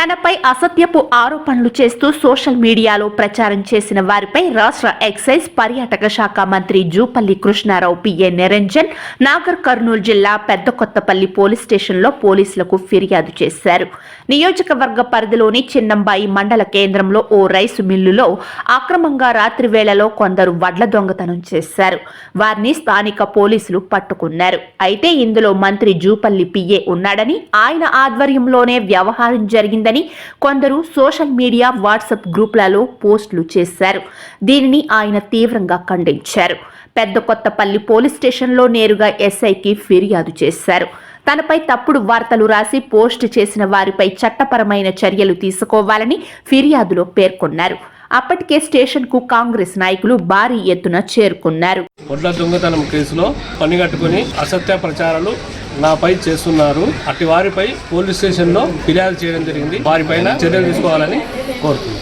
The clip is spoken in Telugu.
తనపై అసత్యపు ఆరోపణలు చేస్తూ సోషల్ మీడియాలో ప్రచారం చేసిన వారిపై రాష్ట్ర ఎక్సైజ్ పర్యాటక శాఖ మంత్రి జూపల్లి కృష్ణారావు పిఏ నిరంజన్ నాగర్ కర్నూలు జిల్లా పెద్ద కొత్తపల్లి పోలీస్ స్టేషన్లో పోలీసులకు ఫిర్యాదు చేశారు. నియోజకవర్గ పరిధిలోని చిన్నంబాయి మండల కేంద్రంలో ఓ రైసు మిల్లులో అక్రమంగా రాత్రి వేళలో కొందరు వడ్ల దొంగతనం చేశారు. వారిని స్థానిక పోలీసులు పట్టుకున్నారు. అయితే ఇందులో మంత్రి జూపల్లి పిఏ ఉన్నాడని ఆయన ఆధ్వర్యంలోనే వ్యవహారం జరిగిందని కొందరు సోషల్ మీడియా వాట్సాప్ గ్రూపులలో పోస్టులు చేశారు. దీనిని ఆయన తీవ్రంగా ఖండించారు. పెద్ద కొత్తపల్లి పోలీస్ స్టేషన్లో నేరుగా ఎస్ఐకి ఫిర్యాదు చేశారు. తనపై తప్పుడు వార్తలు రాసి పోస్ట్ చేసిన వారిపై చట్టపరమైన చర్యలు తీసుకోవాలని ఫిర్యాదులో పేర్కొన్నారు. అప్పటికే స్టేషన్కు కాంగ్రెస్ నాయకులు భారీ ఎత్తున చేరుకున్నారు. దొంగతనం కేసులో పనిగట్టుకుని అసత్య ప్రచారాలు నాపై చేస్తున్నారు. అట్టి వారిపై పోలీస్ స్టేషన్లో ఫిర్యాదు చేయడం జరిగింది. వారిపైన చర్యలు తీసుకోవాలని కోరుతున్నాను